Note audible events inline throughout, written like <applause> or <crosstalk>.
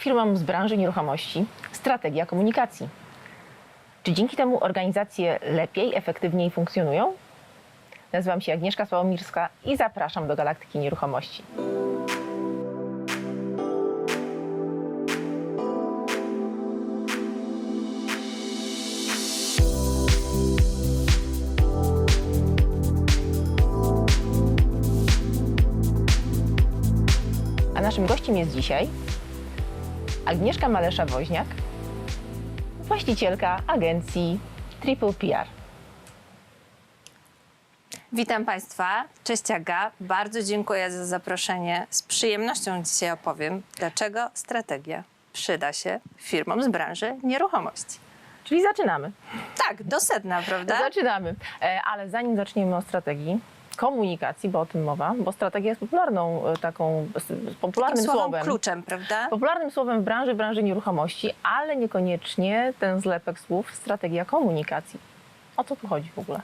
firmom z branży nieruchomości strategia komunikacji? Czy dzięki temu organizacje lepiej, efektywniej funkcjonują? Nazywam się Agnieszka Sławomirska i zapraszam do Galaktyki Nieruchomości. A naszym gościem jest dzisiaj Agnieszka Malesza-Woźniak, właścicielka agencji Triple PR. Witam Państwa. Cześć Aga. Bardzo dziękuję za zaproszenie. Z przyjemnością dzisiaj opowiem, dlaczego strategia przyda się firmom z branży nieruchomości. Czyli zaczynamy. Tak, do sedna, prawda? Zaczynamy. E, Ale zanim zaczniemy o strategii komunikacji, bo o tym mowa, bo strategia jest popularną e, taką, popularnym Takim słowem słowem. kluczem, prawda? Popularnym słowem w branży, w branży nieruchomości, ale niekoniecznie ten zlepek słów strategia komunikacji. O co tu chodzi w ogóle?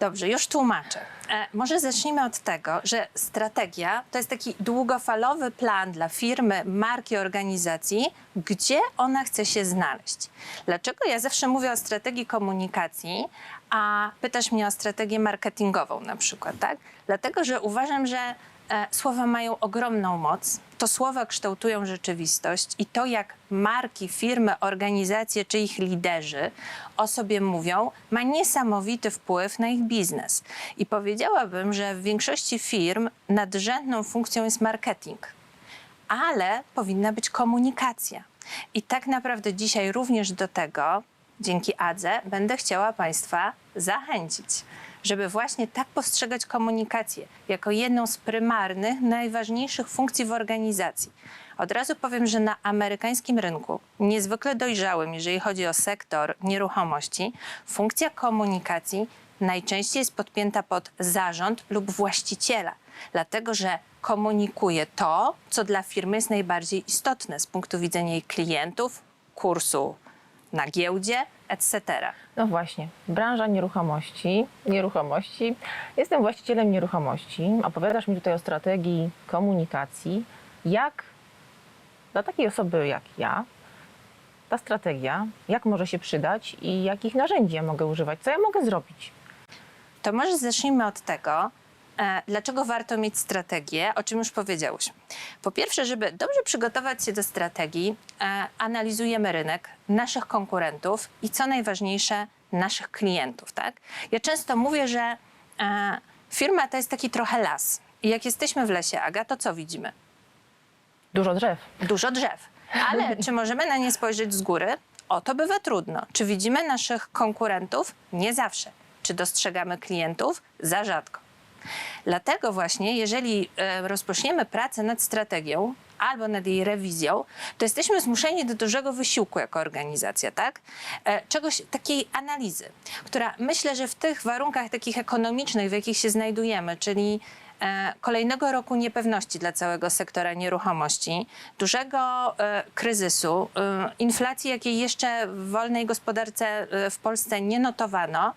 Dobrze, już tłumaczę. E, może zacznijmy od tego, że strategia to jest taki długofalowy plan dla firmy, marki, organizacji, gdzie ona chce się znaleźć. Dlaczego ja zawsze mówię o strategii komunikacji, a pytasz mnie o strategię marketingową na przykład, tak? Dlatego, że uważam, że e, słowa mają ogromną moc. To słowa kształtują rzeczywistość i to, jak marki, firmy, organizacje czy ich liderzy o sobie mówią, ma niesamowity wpływ na ich biznes. I powiedziałabym, że w większości firm nadrzędną funkcją jest marketing ale powinna być komunikacja. I tak naprawdę dzisiaj również do tego, dzięki Adze, będę chciała Państwa zachęcić, żeby właśnie tak postrzegać komunikację jako jedną z prymarnych, najważniejszych funkcji w organizacji. Od razu powiem, że na amerykańskim rynku, niezwykle dojrzałym, jeżeli chodzi o sektor nieruchomości, funkcja komunikacji najczęściej jest podpięta pod zarząd lub właściciela, dlatego że komunikuje to, co dla firmy jest najbardziej istotne z punktu widzenia jej klientów, kursu na giełdzie, etc. No właśnie, branża nieruchomości, nieruchomości. Jestem właścicielem nieruchomości. Opowiadasz mi tutaj o strategii komunikacji. Jak dla takiej osoby jak ja, ta strategia, jak może się przydać i jakich narzędzi ja mogę używać? Co ja mogę zrobić? To może zacznijmy od tego, dlaczego warto mieć strategię, o czym już powiedziałyśmy. Po pierwsze, żeby dobrze przygotować się do strategii, e, analizujemy rynek, naszych konkurentów i co najważniejsze, naszych klientów. Tak? Ja często mówię, że e, firma to jest taki trochę las. I jak jesteśmy w lesie, Aga, to co widzimy? Dużo drzew. dużo drzew. Ale <laughs> czy możemy na nie spojrzeć z góry? O to bywa trudno. Czy widzimy naszych konkurentów? Nie zawsze. Czy dostrzegamy klientów? Za rzadko. Dlatego właśnie, jeżeli e, rozpoczniemy pracę nad strategią albo nad jej rewizją, to jesteśmy zmuszeni do dużego wysiłku jako organizacja, tak? E, Czegoś, takiej analizy, która myślę, że w tych warunkach takich ekonomicznych, w jakich się znajdujemy, czyli kolejnego roku niepewności dla całego sektora nieruchomości, dużego e, kryzysu, e, inflacji, jakiej jeszcze w wolnej gospodarce e, w Polsce nie notowano,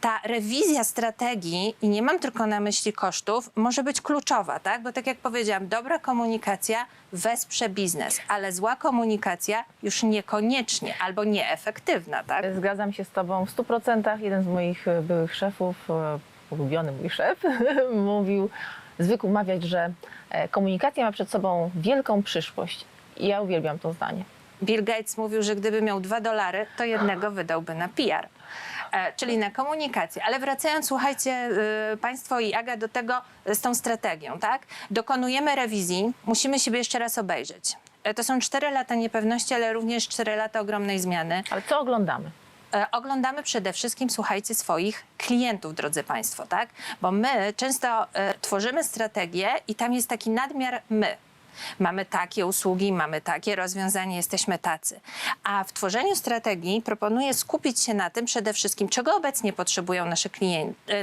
ta rewizja strategii, i nie mam tylko na myśli kosztów, może być kluczowa, tak? Bo tak jak powiedziałam, dobra komunikacja wesprze biznes, ale zła komunikacja już niekoniecznie albo nieefektywna, tak? Zgadzam się z Tobą w 100%. Jeden z moich e, byłych szefów, e, ulubiony mój szef, <laughs> mówił, zwykł mawiać, że e, komunikacja ma przed sobą wielką przyszłość. I ja uwielbiam to zdanie. Bill Gates mówił, że gdyby miał dwa dolary, to jednego wydałby na PR. E, czyli na komunikację. Ale wracając, słuchajcie, y, Państwo i Aga, do tego z tą strategią, tak? Dokonujemy rewizji, musimy siebie jeszcze raz obejrzeć. E, to są cztery lata niepewności, ale również cztery lata ogromnej zmiany. Ale co oglądamy? E, oglądamy przede wszystkim, słuchajcie, swoich klientów, drodzy Państwo, tak? Bo my często e, tworzymy strategię i tam jest taki nadmiar my. Mamy takie usługi, mamy takie rozwiązanie, jesteśmy tacy. A w tworzeniu strategii proponuję skupić się na tym przede wszystkim, czego obecnie potrzebują nasze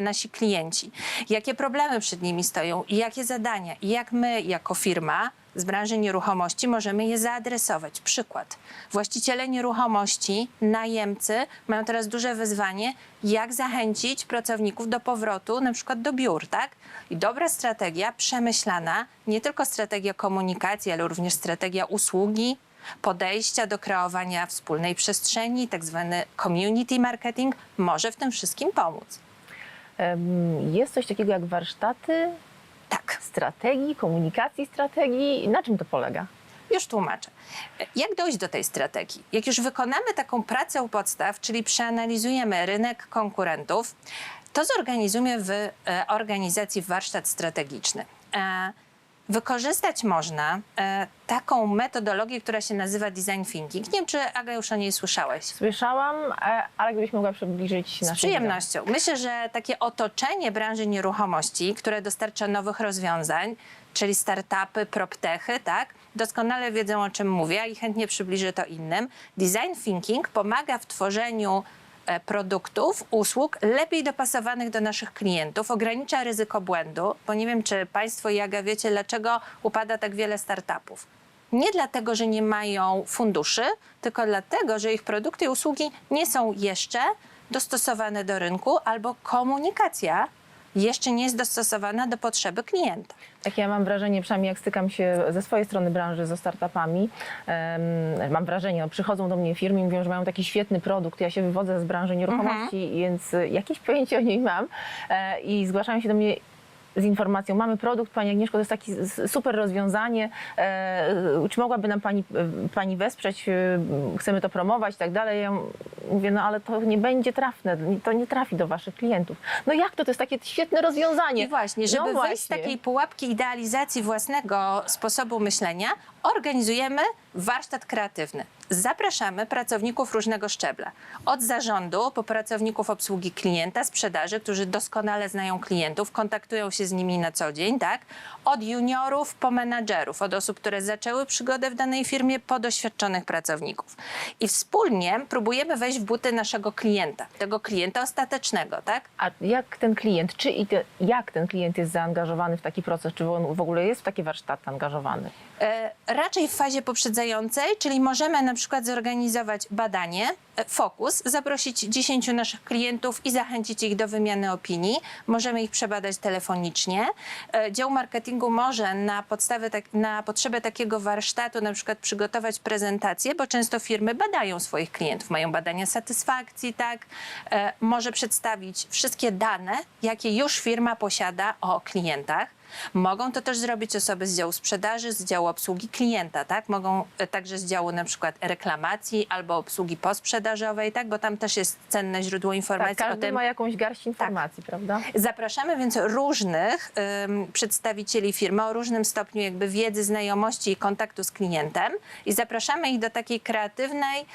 nasi klienci, jakie problemy przed nimi stoją i jakie zadania, i jak my jako firma z branży nieruchomości możemy je zaadresować. Przykład. Właściciele nieruchomości, najemcy mają teraz duże wyzwanie, jak zachęcić pracowników do powrotu na przykład do biur, tak? I dobra strategia, przemyślana, nie tylko strategia komunikacji, ale również strategia usługi, podejścia do kreowania wspólnej przestrzeni, tak zwany community marketing, może w tym wszystkim pomóc. Jest coś takiego jak warsztaty. Strategii, komunikacji strategii. Na czym to polega? Już tłumaczę. Jak dojść do tej strategii? Jak już wykonamy taką pracę u podstaw, czyli przeanalizujemy rynek konkurentów, to zorganizujemy w e, organizacji warsztat strategiczny. Wykorzystać można e, taką metodologię, która się nazywa design thinking. Nie wiem, czy Aga już o niej słyszałeś. Słyszałam, e, ale gdybyś mogła przybliżyć Z naszym przyjemnością. Myślę, że takie otoczenie branży nieruchomości, które dostarcza nowych rozwiązań, czyli startupy, proptechy, tak, doskonale wiedzą o czym mówię i chętnie przybliżę to innym. Design thinking pomaga w tworzeniu produktów, usług lepiej dopasowanych do naszych klientów, ogranicza ryzyko błędu, bo nie wiem, czy Państwo i Jaga wiecie, dlaczego upada tak wiele startupów. Nie dlatego, że nie mają funduszy, tylko dlatego, że ich produkty i usługi nie są jeszcze dostosowane do rynku albo komunikacja jeszcze nie jest dostosowana do potrzeby klienta. Tak ja mam wrażenie, przynajmniej jak stykam się ze swojej strony branży ze startupami, em, mam wrażenie, no, przychodzą do mnie firmy i mówią, że mają taki świetny produkt, ja się wywodzę z branży nieruchomości, więc y, jakieś pojęcie o niej mam e, i zgłaszają się do mnie z informacją, mamy produkt, Pani Agnieszko, to jest takie super rozwiązanie, e, czy mogłaby nam Pani, e, pani wesprzeć, e, chcemy to promować i tak dalej. Ja mówię, no ale to nie będzie trafne, to nie trafi do Waszych klientów. No jak to, to jest takie świetne rozwiązanie. I właśnie, żeby no wyjść z takiej pułapki idealizacji własnego sposobu myślenia, organizujemy warsztat kreatywny. Zapraszamy pracowników różnego szczebla. Od zarządu po pracowników obsługi klienta, sprzedaży, którzy doskonale znają klientów, kontaktują się z nimi na co dzień, tak? Od juniorów po menadżerów, od osób, które zaczęły przygodę w danej firmie, po doświadczonych pracowników. I wspólnie próbujemy wejść w buty naszego klienta, tego klienta ostatecznego, tak? A jak ten klient, czy i te, jak ten klient jest zaangażowany w taki proces, czy on w ogóle jest w taki warsztat angażowany? E, raczej w fazie poprzedzającej, czyli możemy na przykład zorganizować badanie, e, fokus, zaprosić 10 naszych klientów i zachęcić ich do wymiany opinii. Możemy ich przebadać telefonicznie. E, Dział marketingu może na, podstawie tak, na potrzebę takiego warsztatu na przykład przygotować prezentację, bo często firmy badają swoich klientów, mają badania satysfakcji, tak? Może przedstawić wszystkie dane, jakie już firma posiada o klientach. Mogą to też zrobić osoby z działu sprzedaży, z działu obsługi klienta, tak? Mogą e, także z działu na przykład reklamacji albo obsługi posprzedażowej, tak? Bo tam też jest cenne źródło informacji Tak, o każdy tym. ma jakąś garść informacji, prawda? Zapraszamy więc różnych ym, przedstawicieli firmy o różnym stopniu jakby wiedzy, znajomości i kontaktu z klientem i zapraszamy ich do takiej kreatywnej,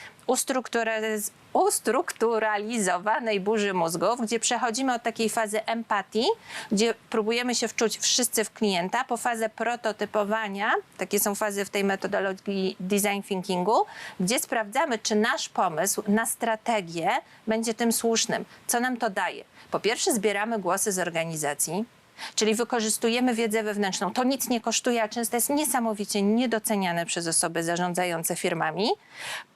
ustrukturalizowanej burzy mózgów, gdzie przechodzimy od takiej fazy empatii, gdzie próbujemy się wczuć wszyscy w klienta, po fazę prototypowania, takie są fazy w tej metodologii design thinkingu, gdzie sprawdzamy, czy nasz pomysł na strategię będzie tym słusznym. Co nam to daje? Po pierwsze, zbieramy głosy z organizacji, czyli wykorzystujemy wiedzę wewnętrzną. To nic nie kosztuje, a często jest niesamowicie niedoceniane przez osoby zarządzające firmami.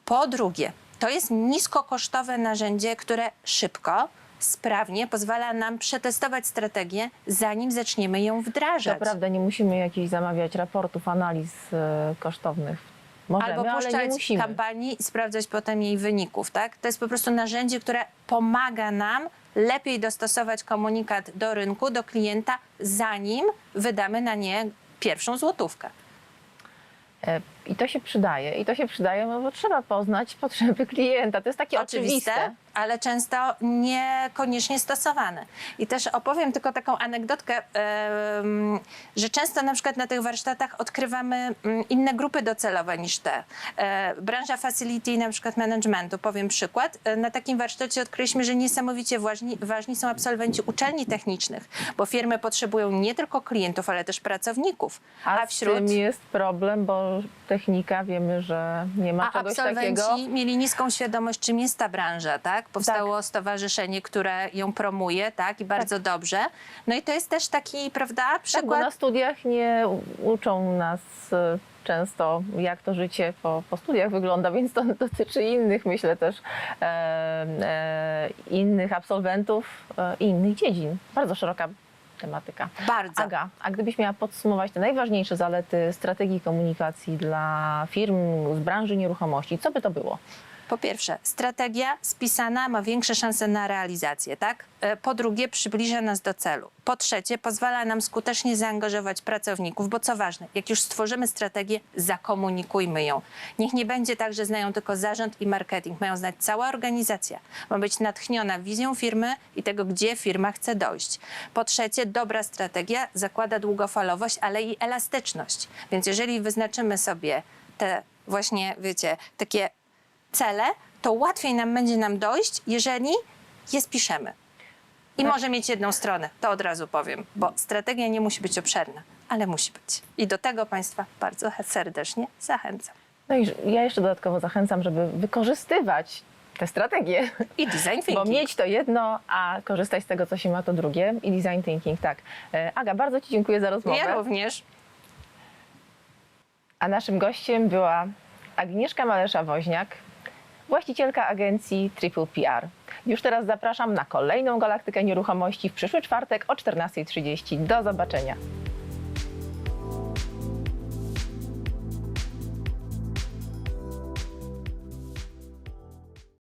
Po drugie, to jest niskokosztowe narzędzie, które szybko, sprawnie pozwala nam przetestować strategię, zanim zaczniemy ją wdrażać. To prawda, nie musimy jakichś zamawiać raportów, analiz e, kosztownych. Możemy, Albo puszczać kampanii i sprawdzać potem jej wyników, tak? To jest po prostu narzędzie, które pomaga nam lepiej dostosować komunikat do rynku, do klienta, zanim wydamy na nie pierwszą złotówkę. E, I to się przydaje. I to się przydaje, no bo trzeba poznać potrzeby <laughs> klienta. To jest takie Oczywiste, oczywiste. Ale często niekoniecznie stosowane. I też opowiem tylko taką anegdotkę, że często na przykład na tych warsztatach odkrywamy mm, inne grupy docelowe niż te. E, Branża facility, na przykład managementu, powiem przykład. E, Na takim warsztacie odkryliśmy, że niesamowicie ważni, ważni są absolwenci uczelni technicznych, bo firmy potrzebują nie tylko klientów, ale też pracowników. A, z tym jest problem, bo technika wiemy, że nie ma A czegoś absolwenci takiego. mieli niską świadomość, czym jest ta branża, tak? Powstało stowarzyszenie, które ją promuje, tak? I bardzo dobrze. No i to jest też taki, prawda, Tak, bo przykład. na studiach nie uczą nas e, często, jak to życie po, po studiach wygląda, więc to dotyczy innych, myślę też, e, e, innych absolwentów e, i innych dziedzin. Bardzo szeroka tematyka. Bardzo. Aga, a gdybyś miała podsumować te najważniejsze zalety strategii komunikacji dla firm z branży nieruchomości, co by to było? Po pierwsze, strategia spisana ma większe szanse na realizację, tak? E, Po drugie, przybliża nas do celu. Po trzecie, pozwala nam skutecznie zaangażować pracowników, bo co ważne, jak już stworzymy strategię, zakomunikujmy ją. Niech nie będzie tak, że znają tylko zarząd i marketing. Mają znać cała organizacja. Ma być natchniona wizją firmy i tego, gdzie firma chce dojść. Po trzecie, dobra strategia zakłada długofalowość, ale i elastyczność. Więc jeżeli wyznaczymy sobie te właśnie, wiecie, takie cele, to łatwiej nam będzie nam dojść, jeżeli je spiszemy. I może mieć jedną stronę, to od razu powiem, bo strategia nie musi być obszerna, ale musi być. I do tego Państwa bardzo serdecznie zachęcam. No i ja jeszcze dodatkowo zachęcam, żeby wykorzystywać te strategie. I design <laughs> Bo thinking. mieć to jedno, a korzystać z tego, co się ma, to drugie. I design thinking, tak. E, Aga, bardzo Ci dziękuję za rozmowę. Ja również. A naszym gościem była Agnieszka Malesza-Woźniak, właścicielka agencji Triple PR. Już teraz zapraszam na kolejną Galaktykę Nieruchomości w przyszły czwartek o 14.30. Do zobaczenia.